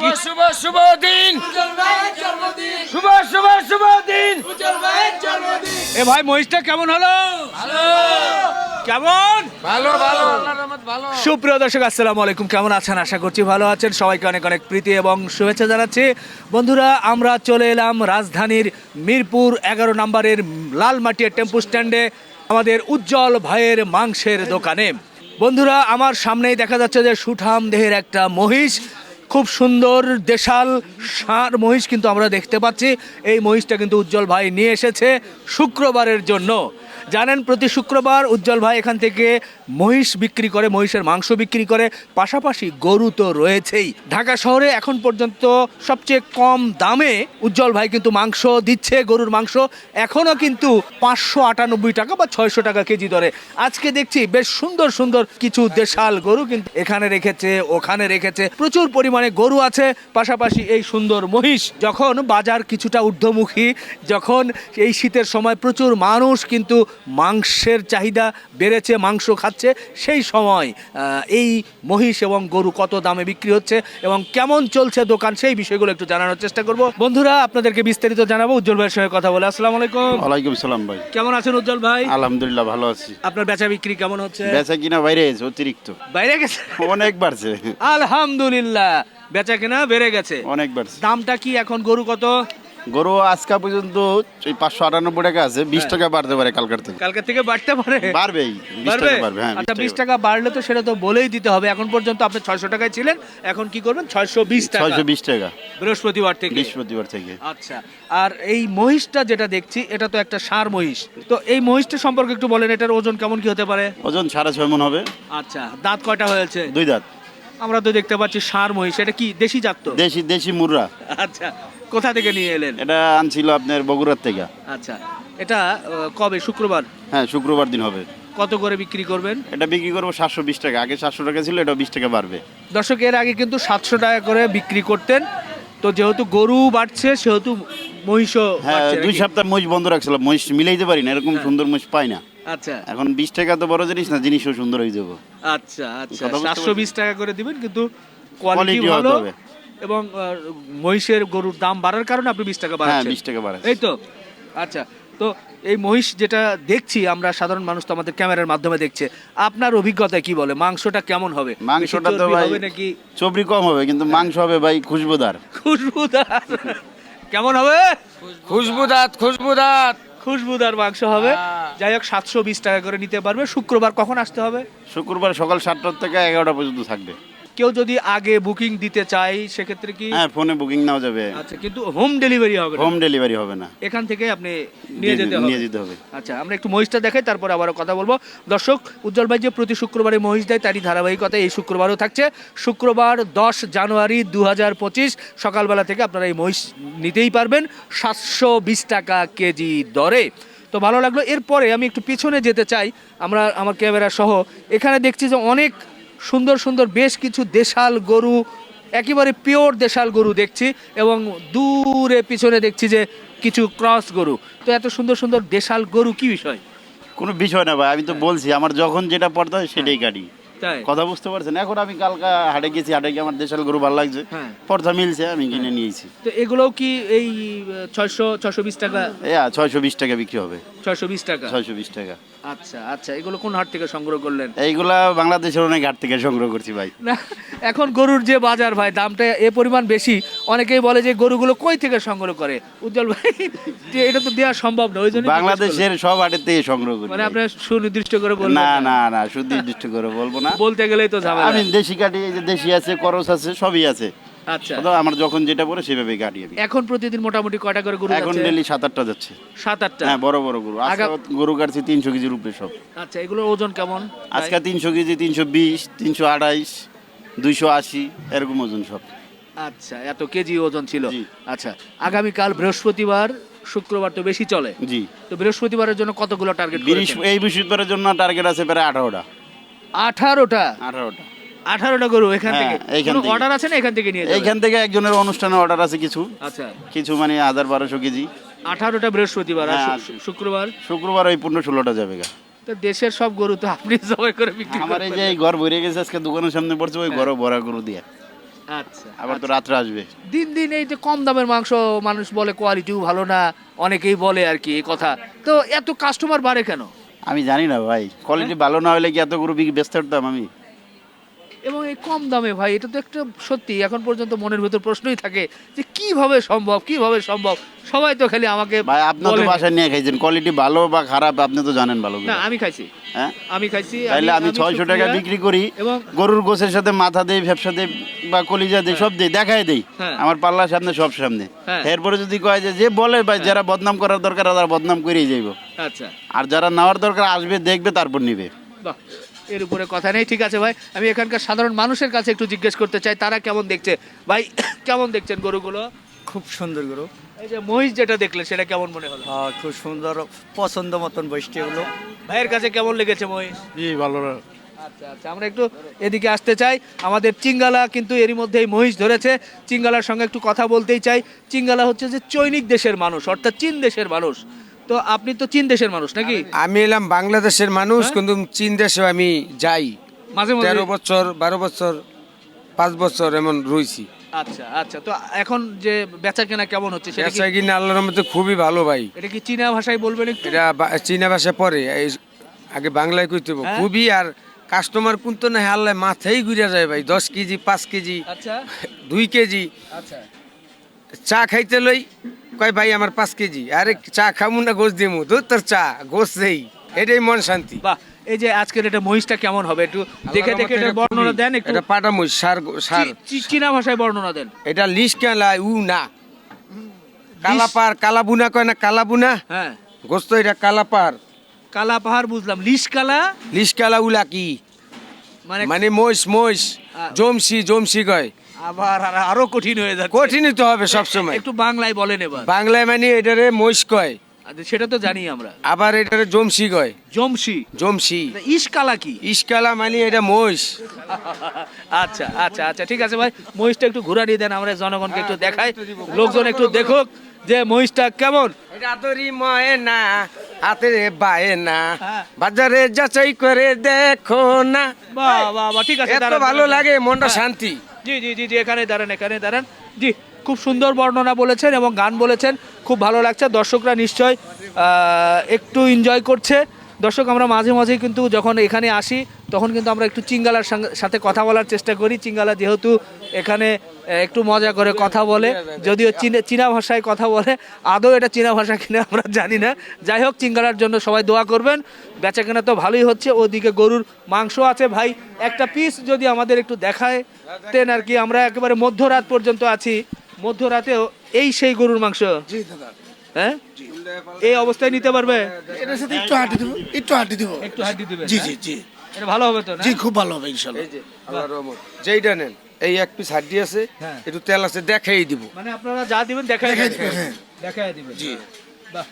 কি শুভ শুভ দিন শুভ শুভ শুভ দিন এ ভাই মহিষটা কেমন হলো? কেমন? ভালো ভালো। সুপ্রিয় দর্শক আসসালামু আলাইকুম। কেমন আছেন? আশা করছি ভালো আছেন। সবাইকে অনেক অনেক প্রীতি এবং শুভেচ্ছা জানাচ্ছি। বন্ধুরা আমরা চলে এলাম রাজধানীর মিরপুর এগারো নম্বরের লালমাটিয়া টেম্পু স্ট্যান্ডে আমাদের উজ্জ্বল ভাইয়ের মাংসের দোকানে। বন্ধুরা আমার সামনেই দেখা যাচ্ছে যে সুঠাম দেহের একটা মহিষ। খুব সুন্দর দেশাল ষাঁড় মহিষ কিন্তু আমরা দেখতে পাচ্ছি। এই মহিষটা কিন্তু উজ্জ্বল ভাই নিয়ে এসেছে শুক্রবারের জন্য। জানেন, প্রতি শুক্রবার উজ্জ্বল ভাই এখান থেকে মহিষ বিক্রি করে, মহিষের মাংস বিক্রি করে। পাশাপাশি গরু তো রয়েছেই। ঢাকা শহরে এখন পর্যন্ত সবচেয়ে কম দামে উজ্জ্বল ভাই কিন্তু মাংস দিচ্ছে, গরুর মাংস। এখনও কিন্তু পাঁচশো আটানব্বই টাকা বা ছয়শো টাকা কেজি দরে। আজকে দেখছি বেশ সুন্দর সুন্দর কিছু দেশাল গরু কিন্তু এখানে রেখেছে, ওখানে রেখেছে। প্রচুর পরিমাণে গরু আছে, পাশাপাশি এই সুন্দর মহিষ যখন বাজার কিছুটা ঊর্ধ্বমুখী, যখন এই শীতের সময় প্রচুর মানুষ কিন্তু মাংসের চাহিদা বেড়েছে মাংস খাচ্ছে সেই সময় এই মহিষ এবং গরু কত দামে বিক্রি হচ্ছে এবং কেমন চলছে দোকান সেই বিষয়গুলো একটু জানানোর চেষ্টা করব। বন্ধুরা আপনাদেরকে বিস্তারিত জানাব উজ্জ্বল ভাইয়ের সঙ্গে কথা বলে। আসসালামু আলাইকুম। ওয়ালাইকুম সালাম ভাই। কেমন আছেন উজ্জ্বল ভাই আলহামদুলিল্লাহ ভালো আছি। আপনার বেচা বিক্রি কেমন হচ্ছে? বেচা কিনা বাইরে গেছে অতিরিক্ত। বাইরে গেছে? অনেক বাড়ছে। আলহামদুলিল্লাহ বেচা কেনা বেড়ে গেছে। অনেক বাড়ছে। দামটা কি এখন গরু কত? গরু আজকে পর্যন্ত ওই পাঁচশো আটানব্বই টাকা আছে বিশ টাকা বাড়তে পারে কালকার থেকে। কালকে থেকে বাড়তে পারে? বাড়বেই বাড়বে? হ্যাঁ আচ্ছা বিশ টাকা বাড়লে তো সেটা তো বলেই দিতে হবে। এখন পর্যন্ত আপনি ছয়শো টাকায় ছিলেন এখন কি করবেন? ছয়শো বিশ টাকা। ছয়শো বিশ টাকা। বৃহস্পতিবার থেকে। বৃহস্পতিবার থেকে। আচ্ছা আর এই মহিষটা যেটা দেখছি এটা তো একটা সার মহিষ। তো এই মহিষটা সম্পর্কে একটু বলেন এটার ওজন কেমন কি হতে পারে? ওজন সাড়ে ছয় মন হবে। আচ্ছা দাঁত কয়টা হয়েছে? দুই দাঁত। আমরা তো দেখতে পাচ্ছি সার মহিষ এটা কি দেশি জাত তো? দেশি দেশি মুররা। আচ্ছা কোথা থেকে নিয়ে এলেন? এটা আনছিল আপনার বগুড়ার থেকে। আচ্ছা এটা কবে? শুক্রবার? হ্যাঁ শুক্রবার দিন হবে। কত করে বিক্রি করবেন? এটা বিক্রি করব সাতশো বিশ টাকা। আগে সাতশো টাকা ছিল এটা বিশ টাকা বাড়বে। দর্শক এর আগে কিন্তু সাতশো টাকা করে বিক্রি করতেন। তো যেহেতু গরু বাড়ছে সেহেতু মহিষও হ্যাঁ দুই? সপ্তাহ মহিষ বন্ধ রাখছিলাম। মহিষ মিলাইতে পারি না এরকম সুন্দর মহিষ পাই না। আচ্ছা। এখন বিশ টাকা তো বড় জিনিস না জিনিসও সুন্দর হয়ে যাব। আচ্ছা আচ্ছা। সাতশো বিশ টাকা করে দিবেন কিন্তু কোয়ালিটি ভালো। এবং মহিষের গরুর দাম বাড়ার কারণে আপনি বিশ টাকা হ্যাঁ বাড়াচ্ছেন। বিশ টাকা বাড়ে এই তো আচ্ছা। তো এই মহিষ যেটা দেখছি আমরা সাধারণ মানুষ তো আমাদের ক্যামেরার মাধ্যমে দেখছে আপনার অভিজ্ঞতা কি বলে? মাংসটা কেমন হবে? মাংসটা তো ভাই হবে নাকি? চবরি কম হবে কিন্তু মাংস হবে ভাই খুশবুদার। খুশবুদার। কেমন হবে? খুশবুদাত খুশবুদাত। খুশবুদার মাংস হবে। হ্যাঁ। যাই হোক সাতশো বিশ টাকা করে নিতে পারবে। শুক্রবার কখন আসতে হবে? শুক্রবার সকাল সাতটার থেকে এগারোটা পর্যন্ত থাকবে। কেউ যদি আগে বুকিং দিতে চাই সেক্ষেত্রে কি হ্যাঁ ফোনে বুকিং নেওয়া যাবে। আচ্ছা কিন্তু হোম ডেলিভারি হবে না। হোম ডেলিভারি হবে না। এখান থেকে আপনি নিয়ে যেতে হবে। নিয়ে যেতে হবে। আচ্ছা আমরা একটু মহিষটা দেখাই তারপর আবারও কথা বলব। দর্শক উজ্জ্বল ভাই যে প্রতি শুক্রবারে মহিষ দেয় তারই ধারাবাহিকতা এই শুক্রবারও থাকছে। শুক্রবার দশ জানুয়ারি দু হাজার পঁচিশ সকালবেলা থেকে আপনারা এই মহিষ নিতেই পারবেন সাতশো বিশ টাকা কেজি দরে। তো ভালো লাগল। এরপরে আমি একটু পিছনে যেতে চাই। আমরা আমার ক্যামেরা সহ এখানে দেখছি যে অনেক সুন্দর সুন্দর বেশ কিছু দেশাল গরু, একেবারে পিওর দেশাল গরু দেখছি এবং দূরে পিছনে দেখছি যে কিছু ক্রস গরু। তো এত সুন্দর সুন্দর দেশাল গরু কি বিষয়? কোনো বিষয় না ভাই, আমি তো বলছি, আমার যখন যেটা পড়তে হয় সেটাই তাই কথা বুঝতে পারছেন? এখন আমি কালকা হাটে গেছি হাটে গিয়ে আমার দেশাল গরু ভালো লাগছে। হ্যাঁ। পর্দা মিলছে আমি কিনে নিয়েছি। তো এগুলোও কি এই ছয়শো ছশো বিশ টাকা? এ ছয়শো বিশ টাকা বিক্রি হবে। ছয়শো বিশ টাকা? ছয়শো বিশ টাকা। আচ্ছা আচ্ছা এগুলো কোন হাট থেকে সংগ্রহ করলেন? এইগুলা বাংলাদেশের অনেক ঘাট থেকে সংগ্রহ করছি ভাই। এখন গরুর যে বাজার ভাই দামটা এ পরিমাণ বেশি। অনেকেই বলে যে গরুগুলো কই থেকে সংগ্রহ করে? উজ্জ্বল ভাই যে এটা তো দেওয়া সম্ভব না ওই জন্য বাংলাদেশের সব হাটের থেকে সংগ্রহ করি মানে ভাই। আপনার সুনির্দিষ্ট করে বলবেন না? না না সুনির্দিষ্ট করে বলব না। বলতে গেলেই তো ঝামেলা। আমি দেশি কাটি এই যে দেশি আছে করস আছে সবই আছে। আচ্ছা। আমার যখন যেটা পড়ে সেভাবে কাটি আমি এখন প্রতিদিন মোটামুটি কয়টা করে গরু এখন ডেলি সাত আটটা যাচ্ছে। সাত আটটা হ্যাঁ বড় বড় গরু। আজকে গরু কাটছি তিনশো কেজির উপরে সব। আচ্ছা এগুলোর ওজন কেমন? আজকে তিনশো কেজি তিনশো বিশ তিনশো আড়াইশ দুইশো আশি এরকম ওজন সব। আচ্ছা এত কেজি ওজন ছিল। আচ্ছা আগামীকাল বৃহস্পতিবার শুক্রবার তো বেশি চলে। জি। তো বৃহস্পতিবারের জন্য কতগুলো টার্গেট এই বৃহস্পতিবারের জন্য টার্গেট আছে প্রায় আঠারোটা। আঠারোটা। আঠারোটা। আঠারোটা গরু এখান হ্যাঁ, থেকে অর্ডার আছে না এখান থেকে নিয়ে এইখান থেকে একজনের অনুষ্ঠানে অর্ডার আছে কিছু। আচ্ছা। কিছু মানে হাজার বারোশো কেজি। আঠারোটা বৃহস্পতিবার হ্যাঁ, শুক্রবার? শুক্রবার ওই পনেরো ষোলোটা যাবে গা। তো দেশের সব গরু তো আপনি জবাই করে বিক্রি আমার এই যে এই ঘর ভরে গেছে আজকে দোকানের সামনে পড়ছে ওই ঘর ভরা গরু দিয়ে। আচ্ছা। আবার তো রাত্রে আসবে। দিন দিন এই যে কম দামের মাংস মানুষ বলে কোয়ালিটিও ভালো না অনেকেই বলে আর কি এই কথা। তো এত কাস্টমার বাড়ে কেন? আমি জানি না ভাই। কোয়ালিটি ভালো না হলে কি এত গরু বিক্রি ব্যস্ত করতাম আমি? এবং এই কম দামে ভাই এটা তো একটা সত্যি এখন পর্যন্ত মনের ভেতর প্রশ্নই থাকে যে কীভাবে সম্ভব কীভাবে সম্ভব? সবাই তো খালি আমাকে ভাই আপনি তো বাসায় নিয়ে খাইছেন কোয়ালিটি ভালো বা খারাপ আপনি তো জানেন ভালো না আমি খাইছি। হ্যাঁ? আমি খাইছি তাইলে আমি ছয়শো টাকা বিক্রি করি এবং গরুর গোছের সাথে মাথা দেই ভ্যাবসা দেই বা কলিজা দেই সব দেই দেখাই দেই। হ্যাঁ। আমার পাল্লার সামনে সব সামনে। হ্যাঁ। এরপরে যদি কয় যে যে বলে ভাই যারা বদনাম করার দরকার তারা বদনাম করেই যাইব। আচ্ছা। আর যারা নেওয়ার দরকার আসবে দেখবে তারপর নিবে। বাহ। এর উপরে কথা নেই। ঠিক আছে ভাই আমি এখানকার সাধারণ মানুষের কাছে একটু জিজ্ঞেস করতে চাই তারা কেমন দেখছে? ভাই কেমন দেখছেন গরুগুলো? খুব সুন্দর গরু। এই যে মহিষ যেটা দেখলে সেটা কেমন মনে হলো? আহ, খুব সুন্দর পছন্দ মতন বৈশটি হলো। ভাইয়ের কাছে কেমন লেগেছে মহিষ? জি ভালো আচ্ছা আচ্ছা আমরা একটু এদিকে আসতে চাই। আমাদের চিঙ্গালা কিন্তু এরই মধ্যেই মহিষ ধরেছে। চিঙ্গালার সঙ্গে একটু কথা বলতেই চাই। চিঙ্গালা হচ্ছে যে চৈনিক দেশের মানুষ অর্থাৎ চীন দেশের মানুষ। তো আপনি তো চীন দেশের মানুষ নাকি? আমি এলাম বাংলাদেশের মানুষ হ্যাঁ? কিন্তু চীন দেশে আমি যাই। মাঝে মাঝে? তেরো বছর বারো বছর পাঁচ বছর এমন রয়েছি আচ্ছা আচ্ছা। তো এখন যে বেচা কেনা কেমন হচ্ছে সেটা কি কিনা আল্লাহর মধ্যে খুবই ভালো ভাই। এটা কি চীনা ভাষায় বলবেন একটু? এটা বা- চীনা ভাষা পরে আগে বাংলায় কইতে হবে। হ্যাঁ? খুবই আর কাস্টমার কিন্তু না আল্লাহ মাথায় ঘুরে যায় ভাই। দশ কেজি পাঁচ কেজি আচ্ছা। দুই কেজি। আচ্ছা। চা খাইতে লই কয় ভাই আমার পাঁচ কেজি। আরে চা খামু না গোস দিমু। তো তোর চা গোস দেই। এটাই মন শান্তি। বাহ এই যে আজকের এটা মহিষটা কেমন হবে? একটু দেখে দেখে এটা বর্ণনা দেন একটু। এটা পাটা মহিষ সার সার। চীনা ভাষায় বর্ণনা দেন। এটা লিস কেলা উ না? কালাপার কালাবুনা কয় না কালা কালাবুনা? হ্যাঁ। গোস্ত এটা কালাপার। কালা পাহাড় বুঝলাম। লিশ কালা? লিস কালা উলা কি? মানে মানে মহিষ মহিষ। জমসি জমসি কয়। আবার আর- কঠিন হয়ে যাচ্ছে। কঠিনই তো হবে সবসময়। একটু বাংলায় বলেন এবার। বাংলায় মানে এটারে মহিষ কয়? সেটা তো জানি আমরা। আবার এটারে জমসি কয়? জমসি। ইস কালা কি? ইসকালা মানে এটা মহিষ। আচ্ছা আচ্ছা আচ্ছা ঠিক আছে ভাই। মহিষটা একটু ঘুরানি দেন আমরা জনগণকে একটু দেখাই। লোকজন একটু দেখুক যে মহিষটা কেমন। তোরই ময়ে না হাতে বায়ে না। হ্যাঁ। বাজারে যাচাই করে দেখো না। বাহ বাহ ঠিক আছে এত ভালো লাগে মনটা হ্যাঁ। শান্তি। জি জি জি জি এখানে দাঁড়ান এখানে দাঁড়ান। জি, খুব সুন্দর বর্ণনা বলেছেন এবং গান বলেছেন। খুব ভালো লাগছে, দর্শকরা নিশ্চয় একটু এনজয় করছে। দর্শক, আমরা মাঝে মাঝে কিন্তু যখন এখানে আসি, তখন কিন্তু আমরা একটু চিঙ্গালার সাথে কথা বলার চেষ্টা করি। চিঙ্গালা যেহেতু এখানে একটু মজা করে কথা বলে যদিও চীনা চীনা ভাষায় কথা বলে আদৌ এটা চীনা ভাষা কিনা আমরা জানি না। যাই হোক চিঙ্গালার জন্য সবাই দোয়া করবেন। বেচা কেনা তো ভালোই হচ্ছে ওদিকে গরুর মাংস আছে ভাই। একটা পিস যদি আমাদের একটু দেখায় তেন আর কি আমরা একেবারে মধ্যরাত পর্যন্ত আছি। মধ্যরাতেও এই সেই গরুর মাংস? হ্যাঁ? এই অবস্থায় নিতে পারবে? এটার সাথে একটু হাঁটি দেবো একটু হাঁটি দেবো। একটু হাড্ডি দিবে জি জি জি। এটা ভালো হবে তো না? জি খুব ভালো হবে ইনশাল্লাহ। আল্লাহর রহমত। যেইটা নেন। এই এক পিস হাড্ডি আছে হ্যাঁ। একটু তেল আছে দেখাই দিব। মানে আপনারা যা দিবেন দেখাই দেখাই দিবেন। হ্যাঁ। দেখাই দিবেন। জি। বাহ।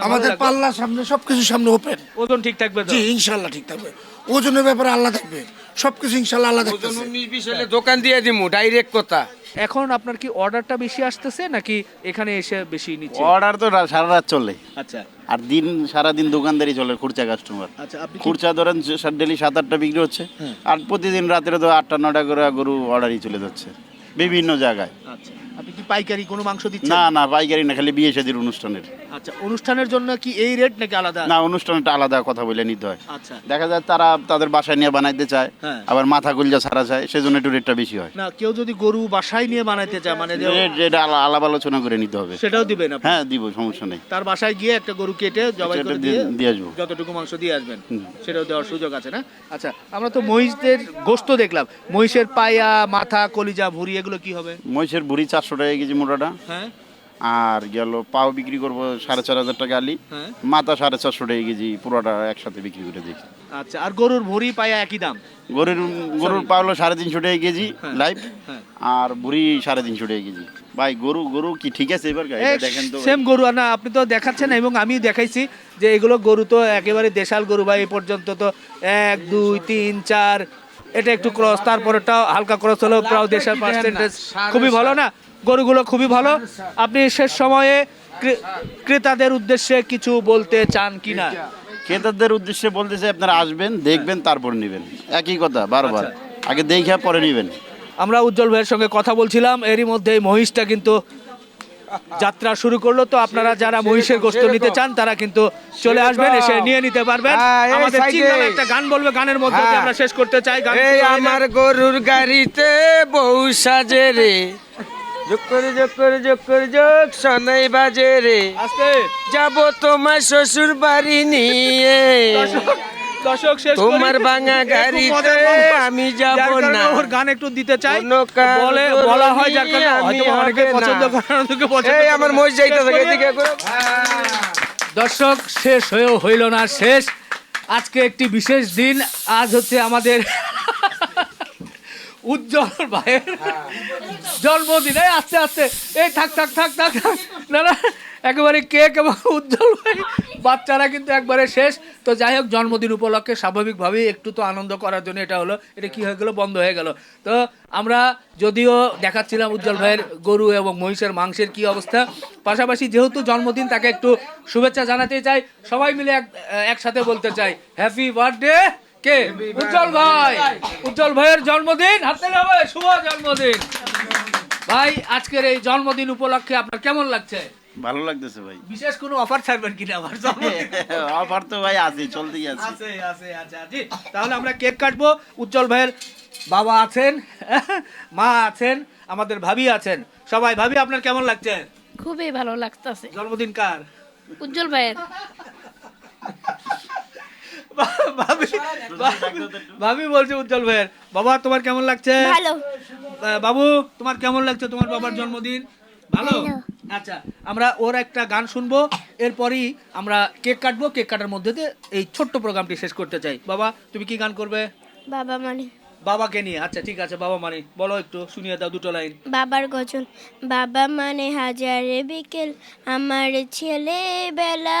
আমাদের পাল্লা সামনে সবকিছু সামনে ওপেন ওজন ঠিক থাকবে জি ইনশাল্লাহ ঠিক থাকবে। ওজনের ব্যাপারে আল্লাহ থাকবে সবকিছু ইনশাল্লাহ আল্লাহ দেখতেছে। উনিশ বিশ হলে দোকান দিয়ে দিমু ডাইরেক্ট কথা। এখন আপনার কি অর্ডারটা বেশি আসতেছে নাকি এখানে এসে বেশি নিচ্ছে? অর্ডার তো রা- সারা রাত চলে। আচ্ছা। আর দিন সারা দিন দোকানদারি চলে খুরচা কাস্টমার আচ্ছা আপনি কি খুরচা ধরেন ডেলি সাত আটটা বিক্রি হচ্ছে। আর প্রতিদিন রাত্রে তো আটটা নটা করে গরু অর্ডারই চলে যাচ্ছে। বিভিন্ন জায়গায়। আচ্ছা। আপনি কি পাইকারি কোনো মাংস দিচ্ছেন? না না পাইকারি না খালি বিয়ে শাদির অনুষ্ঠানের। আচ্ছা অনুষ্ঠানের জন্য কি এই রেট নাকি আলাদা? না অনুষ্ঠানটা আলাদা কথা বলে নিতে হয়। আচ্ছা। দেখা যায় তারা তাদের বাসায় নিয়ে বানাইতে চায় হ্যাঁ। আবার মাথা গুলজা ছাড়া চায় সেজন্য একটু রেটটা বেশি হয়। না কেউ যদি গরু বাসায় নিয়ে বানাইতে চায় মানে এটা আলাপ আলোচনা করে নিতে হবে। সেটাও দিবেন আপনি? হ্যাঁ দিব সমস্যা নেই। তার বাসায় গিয়ে একটা গরু কেটে জবাই করে দিয়ে- দিয়ে আসব। যতটুকু মাংস দিয়ে আসবেন সেটাও দেওয়ার সুযোগ আছে না? আচ্ছা আমরা তো মহিষদের গোস্ত দেখলাম। মহিষের পায়া মাথা কলিজা ভুঁড়ি এগুলো কি হবে? মহিষের বুড়ি চারশো টাকা কেজি মোটাটা। হ্যাঁ। আর গেল পাও বিক্রি করব সাড়ে চার হাজার টাকা আলি। হ্যাঁ। মাথা সাড়ে চারশো টাকা কেজি পুরোটা একসাথে বিক্রি করে দিই আচ্ছা আর গরুর ভুঁড়ি পায়া একই দাম? গরুর গরুর পা হলো সাড়ে তিনশো টাকা কেজি। লাইভ হ্যাঁ। আর বুড়ি সাড়ে তিনশো টাকা কেজি। ভাই গরু গরু কি ঠিক আছে এবার দেখেন তো। সেম গরু। আর না আপনি তো দেখাচ্ছেন এবং আমি দেখাইছি যে এগুলো গরু তো একেবারে দেশাল গরু ভাই এই পর্যন্ত তো এক দুই তিন চার এটা একটু ক্রস তারপরেটাও হালকা ক্রস হলো প্রায় দেশাল পার্সেন্টেজ খুবই ভালো না? গরুগুলো খুবই ভালো। আপনি শেষ সময়ে ক্রেতাদের উদ্দেশ্যে কিছু বলতে চান কিনা? ক্রেতাদের উদ্দেশ্যে বলতে চাই আপনারা আসবেন দেখবেন তারপর নেবেন। একই কথা বারবার। আচ্ছা। আগে দেখে পরে নেবেন। আমরা উজ্জ্বল ভাইয়ের সঙ্গে কথা বলছিলাম এরই মধ্যে এই মহিষটা কিন্তু যাত্রা শুরু করল। তো আপনারা যারা মহিষের গোস্ত নিতে চান তারা কিন্তু চলে আসবেন এসে নিয়ে নিতে পারবেন। হ্যাঁ, আমাদের। চিন্তার একটা গান বলবে গানের মধ্যে হ্যাঁ। আমরা শেষ করতে চাই গান আমার। গরুর গাড়িতে বউ সাজে রে। যোগ করে যোগ করে যোগ করে যোগ সনাই বাজে রে। আস্তে যাব তোমার শ্বশুর বাড়ি নিয়ে। দর্শক- দর্শক শেষ তোমার ভাঙা একটু গাড়িতে আমি যাব না। ওর গান একটু দিতে চাই। বলে বলা হয় যার কারণে হয়তো অনেকে পছন্দ করে পছন্দ এই আমার। মই যাইতে থাকে এদিকে দর্শক শেষ হয়েও হইল না শেষ। আজকে একটি বিশেষ দিন আজ হচ্ছে আমাদের উজ্জ্বল ভাইয়ের জন্মদিন। এই আস্তে আস্তে। এই থাক থাক থাক থাক থাক। না না একেবারে কেক এবং উজ্জ্বল ভাই। বাচ্চারা কিন্তু একবারে শেষ। তো যাই হোক জন্মদিন উপলক্ষে স্বাভাবিকভাবেই একটু তো আনন্দ করার জন্য এটা হলো এটা কি হয়ে গেল? বন্ধ হয়ে গেল। তো আমরা যদিও দেখাচ্ছিলাম উজ্জ্বল ভাইয়ের গরু এবং মহিষের মাংসের কি অবস্থা পাশাপাশি যেহেতু জন্মদিন তাকে একটু শুভেচ্ছা জানাতে চাই। সবাই মিলে এক একসাথে বলতে চাই হ্যাপি বার্থডে কে? উজ্জ্বল ভাই। উজ্জ্বল ভাইয়ের জন্মদিন। হাতে হবে শুভ জন্মদিন। ভাই আজকের এই জন্মদিন উপলক্ষে আপনার কেমন লাগছে? ভালো লাগতেছে ভাই। বিশেষ কোনো অফার ছাড়বেন কিনা আমার অফার তো ভাই আছে চলতেই আছে। আছে আছে আচ্ছা জি তাহলে আমরা কেক কাটবো। উজ্জ্বল ভাইয়ের বাবা আছেন মা আছেন আমাদের ভাবি আছেন। সবাই ভাবি আপনার কেমন লাগছে? খুবই ভালো লাগতেছে। জন্মদিন কার? উজ্জ্বল ভাইয়ের। ভাবি বলছে উজ্জ্বল ভাইয়ের বাবা তোমার কেমন লাগছে? বাবু তোমার কেমন লাগছে তোমার বাবার জন্মদিন? ভালো? আচ্ছা আমরা ওর একটা গান শুনব এরপরই আমরা কেক কাটবো কেক কাটার মধ্যে দিয়ে এই ছোট্ট প্রোগ্রামটি শেষ করতে চাই। বাবা তুমি কি গান করবে? বাবা মানে। বাবাকে নিয়ে। আচ্ছা ঠিক আছে বাবা মানে। বলো একটু শুনিয়ে দাও দুটো লাইন। বাবার গজন বাবা মানে হাজারে বিকেল আমার ছেলে বেলা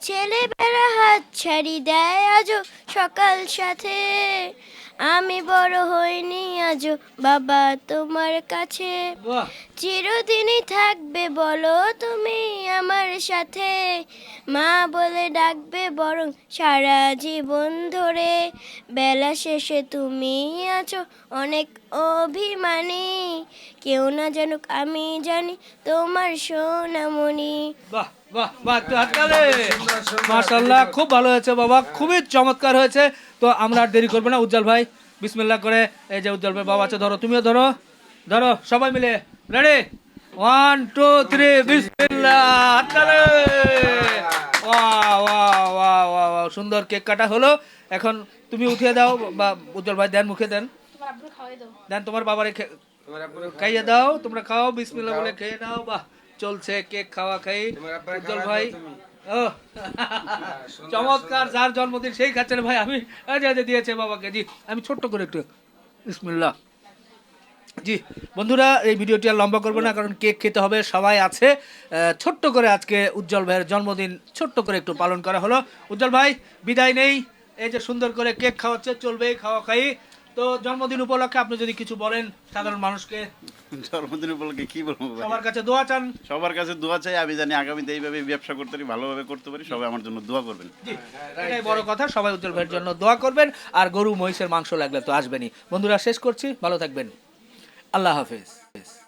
ছেলে বেড়া হাত ছাড়ি দেয় আজও সকাল সাথে। আমি বড় হইনি আজও বাবা তোমার কাছে। চিরদিনই থাকবে বলো তুমি আমার সাথে। মা বলে ডাকবে বরং সারা জীবন ধরে। বেলা শেষে তুমি আছো অনেক অভিমানী। কেউ না জানুক আমি জানি তোমার সোনামণি। বাহ। বাহ বাহ হাততালি মাশাল্লাহ খুব ভালো হয়েছে বাবা খুবই চমৎকার হয়েছে। তো আমরা আর দেরি করব না উজ্জ্বল ভাই বিসমিল্লাহ করে এই যে উজ্জ্বল ভাই বাবা আছে ধরো তুমিও ধরো ধরো সবাই মিলে রেডি ওয়ান টু থ্রি বিসমিল্লাহ সুন্দর কেক কাটা হলো। এখন তুমি উঠিয়ে দাও বা উজ্জ্বল ভাই দেন মুখে দেন। দেন তোমার বাবারে খাইয়ে দাও তোমরা খাও বিসমিল্লাহ বলে খেয়ে নাও বাহ। চলছে কেক খাওয়া খাই। উজ্জ্বল ভাই। ও। চমৎকার যার জন্মদিন সেই খাচ্ছেন ভাই আমি দিয়েছে বাবাকে জি আমি ছোট্ট করে একটু ইসমুল্লাহ জি বন্ধুরা এই ভিডিওটি আর লম্বা করব না কারণ কেক খেতে হবে সবাই আছে। ছোট্ট করে আজকে উজ্জ্বল ভাইয়ের জন্মদিন ছোট্ট করে একটু পালন করা হলো। উজ্জ্বল ভাই বিদায় নেই। এই যে সুন্দর করে কেক খাওয়াচ্ছে চলবে খাওয়া খাই। তো জন্মদিন উপলক্ষে আপনি যদি কিছু বলেন সাধারণ মানুষকে। জন্মদিন উপলক্ষে কি বলব? সবার কাছে দোয়া চান। সবার কাছে দোয়া চাই আমি জানি আগামীতে এইভাবে ব্যবসা করতে পারি ভালোভাবে করতে পারি সবাই আমার জন্য দোয়া করবেন। এটাই বড় কথা সবাই উজ্জ্বল ভাইয়ের জন্য দোয়া করবেন আর গরু মহিষের মাংস লাগলে তো আসবেনই। বন্ধুরা শেষ করছি ভালো থাকবেন। আল্লাহ হাফেজ।